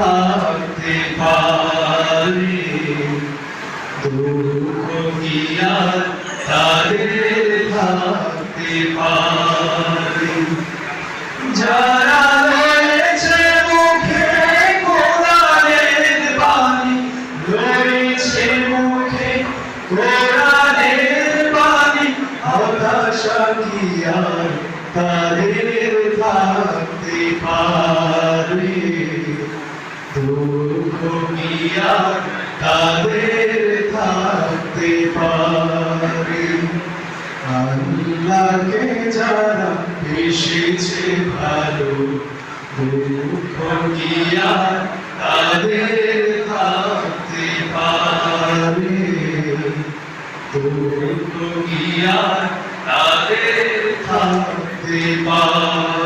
থাকতে পারি দুঃখ কি আর তাদের থাকতে পারি। যারা তাদের থাকতে পারে। আল্লাহকে যারা এসেছে ভালো, দুঃখ কি তাদের থাকতে পারে? দুঃখ কি তাদের থাকতে পারে?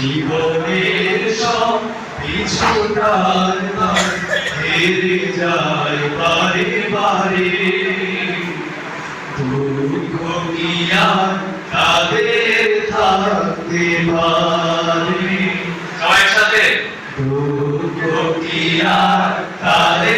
জীবনের সব বার হেরে যায় বারে বারে। দুঃখ তাদের থাকতে পারে। সবাই সাথে দুঃখ তাদের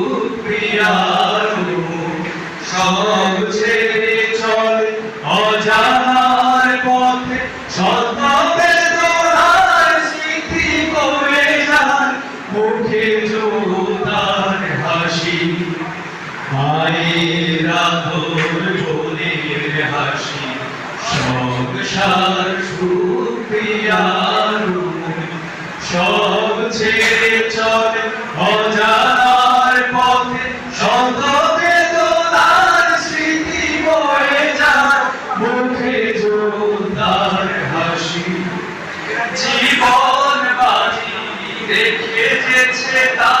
সংসার সুপ্রিয়ার সব ছেড়ে চলে অজানার পথে স্মৃতি বয়ে যায় মুখে হাসি। জীবন বাজি তারা